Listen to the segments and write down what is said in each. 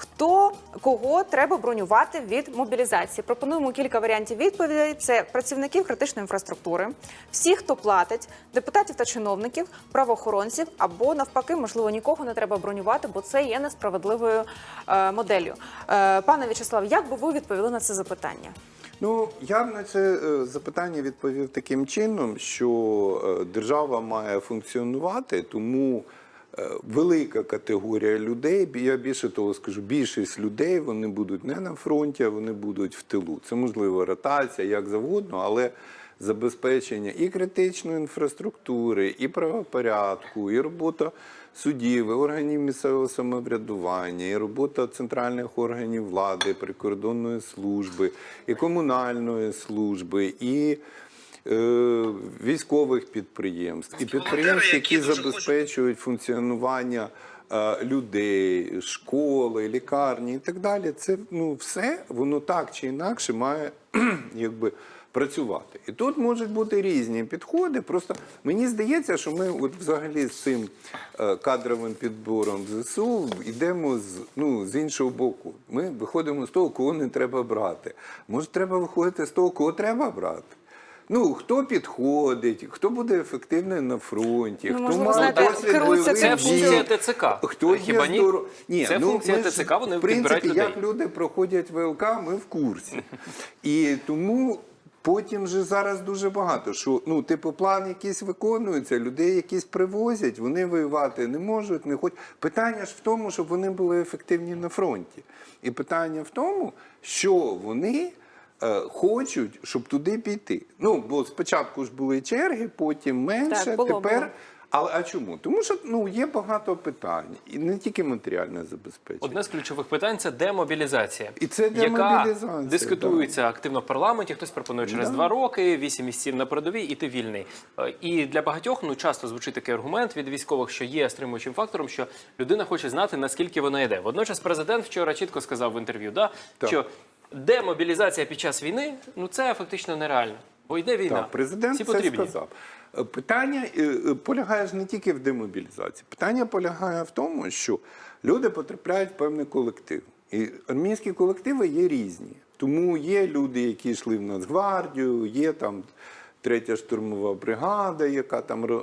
Хто кого треба бронювати від мобілізації? Пропонуємо кілька варіантів відповідей: це працівників критичної інфраструктури, всі, хто платить, депутатів та чиновників, правоохоронців або навпаки, можливо, нікого не треба бронювати, бо це є несправедливою е, моделлю. Е, пане В'ячеслав, як би ви відповіли на це запитання? Ну, я б на це е, запитання відповів таким чином, що е, держава має функціонувати, тому велика категорія людей, я більше того скажу, більшість людей вони будуть не на фронті, а вони будуть в тилу. Це можливо ротація, як завгодно, але забезпечення і критичної інфраструктури, і правопорядку, і робота судів, і органів місцевого самоврядування, і робота центральних органів влади, прикордонної служби, і комунальної служби, і е, військових підприємств, і підприємств, які забезпечують функціонування е, людей, школи, лікарні і так далі. Це ну все воно так чи інакше має якби. Працювати і тут можуть бути різні підходи. Просто мені здається, що ми, от взагалі, з цим е, кадровим підбором в ЗСУ йдемо з ну з іншого боку. Ми виходимо з того, кого не треба брати. Може, треба виходити з того, кого треба брати. Ну, хто підходить, хто буде ефективним на фронті, Ну, хто можливо, має знаєте, досвід бойових. Це функція ТЦК. Хто Хіба є ні? здоров... Ні, Це ну, функція ми ТЦК, вони в принципі, людей. як люди проходять ВЛК, ми в курсі. І тому потім же зараз дуже багато, що ну, типу, план якийсь виконується, людей якісь привозять, вони воювати не можуть, не хочуть. Питання ж в тому, щоб вони були ефективні на фронті. І питання в тому, що вони. Е, Хочуть, щоб туди піти. Ну, бо спочатку ж були черги, потім менше, Так, було, тепер. було. Але а чому? Тому що ну є багато питань, і не тільки матеріальне забезпечення. Одне з ключових питань це демобілізація, І це яка демобілізація, дискутується активно в парламенті. Хтось пропонує через Да. два роки, вісім місяців на передовій, і ти вільний. Е, І для багатьох ну часто звучить такий аргумент від військових, що є стримуючим фактором, що людина хоче знати наскільки вона йде. Водночас, президент вчора чітко сказав в інтерв'ю, да Так. що демобілізація під час війни ну це фактично нереально, бо йде війна. Так, президент Всі це сказав. Е, Питання е, е, полягає ж не тільки в демобілізації. Питання полягає в тому, що люди потрапляють в певний колектив. І армійські колективи є різні. Тому є люди, які йшли в Нацгвардію, є там третя штурмова бригада, яка там е,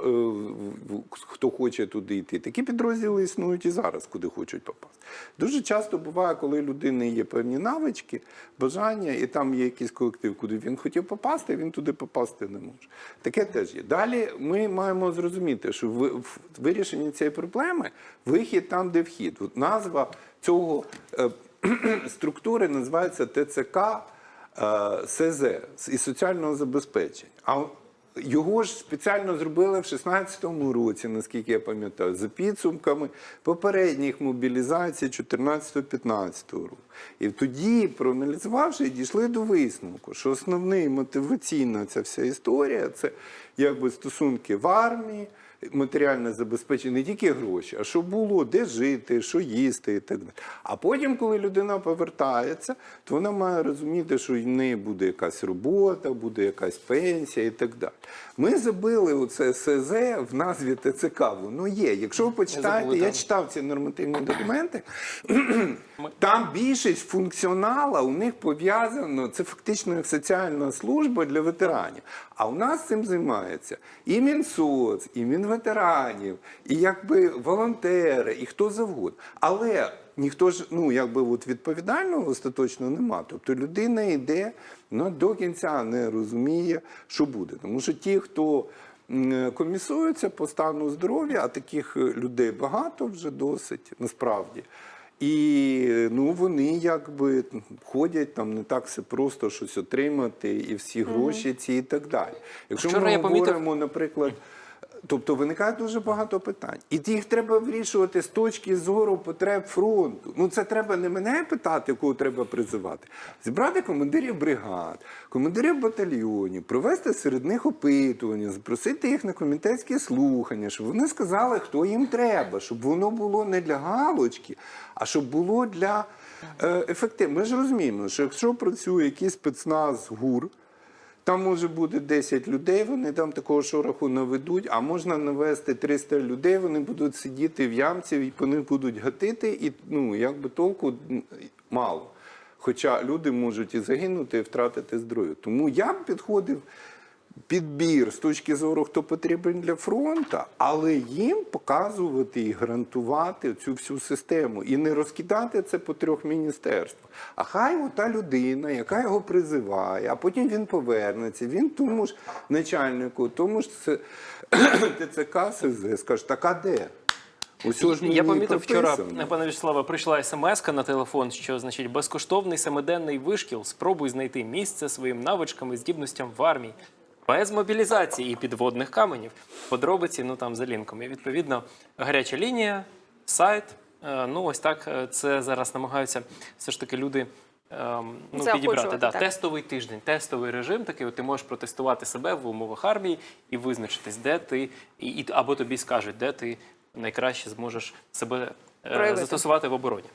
хто хоче туди йти. Такі підрозділи існують і зараз, куди хочуть попасти. Дуже часто буває, коли людини є певні навички, бажання, і там є якийсь колектив, куди він хотів попасти, він туди попасти не може. Таке теж є. Далі ми маємо зрозуміти, що в, вирішенні цієї проблеми вихід там, де вхід. Назва цього е, структури називається ТЦК СЗ і соціального забезпечення. А його ж спеціально зробили в 16-му році, наскільки я пам'ятаю, за підсумками попередніх мобілізацій 14-15 року. І тоді, проаналізувавши, дійшли до висновку, що основний мотиваційна ця вся історія це якби стосунки в армії, матеріальне забезпечення, не тільки гроші, а що було, де жити, що їсти і так далі. А потім, коли людина повертається, то вона має розуміти, що в неї буде якась робота, буде якась пенсія і так далі. Ми забили оце СЗ в назві ТЦК. Воно є. Якщо ви почитаєте, я читав ці нормативні документи. Там більшість функціонала у них пов'язано, це фактично як соціальна служба для ветеранів. А у нас цим займається і Мінсоц, і Мінветеранів, і якби волонтери, і хто завгодно. Але ніхто ж ну якби от відповідального остаточно нема. Тобто людина йде, ну до кінця не розуміє, що буде. Тому що ті, хто комісуються по стану здоров'я, а таких е, людей багато вже досить насправді. І ну вони якби ходять там не так все просто щось отримати, і всі гроші ці і так далі. Якщо Вчора ми я помітив- говоримо, наприклад. Тобто виникає дуже багато питань. І їх треба вирішувати з точки зору потреб фронту. Ну це треба не мене питати, кого треба призивати. Зібрати командирів бригад, командирів батальйонів, провести серед них опитування, запросити їх на комітетські слухання, щоб вони сказали, хто їм треба, щоб воно було не для галочки, а щоб було для е, ефективності. Ми ж розуміємо, що якщо працює якийсь спецназ ГУР, Там може бути 10 людей, вони там такого шороху наведуть, а можна навести 300 людей, вони будуть сидіти в ямці і по них будуть гатити, і ну, якби толку мало. Хоча люди можуть і загинути, і втратити здоров'я. Тому я б підходив підбір з точки зору, хто потрібен для фронту, але їм показувати і гарантувати цю всю систему і не розкидати це по трьох міністерствах. А хай ота людина, яка його призиває, а потім він повернеться, він тому ж начальнику, тому ж це ТЦК СЗ скаже, так а де? Усього Я помітив вчора, пане Вячеславе, прийшла смс на телефон, що значить безкоштовний семиденний вишкіл. Спробуй знайти місце своїм навичкам і здібностям в армії. Без мобілізації і підводних каменів. Подробиці, ну там за лінком. І відповідно гаряча лінія, сайт. Е, Ну ось так е, це зараз намагаються все ж таки люди. ем, Ну, підібрати да, так. тестовий тиждень, тестовий режим такий. От ти можеш протестувати себе в умовах армії і визначитись, де ти і, і або тобі скажуть, де ти найкраще зможеш себе е, Проявити. застосувати в обороні.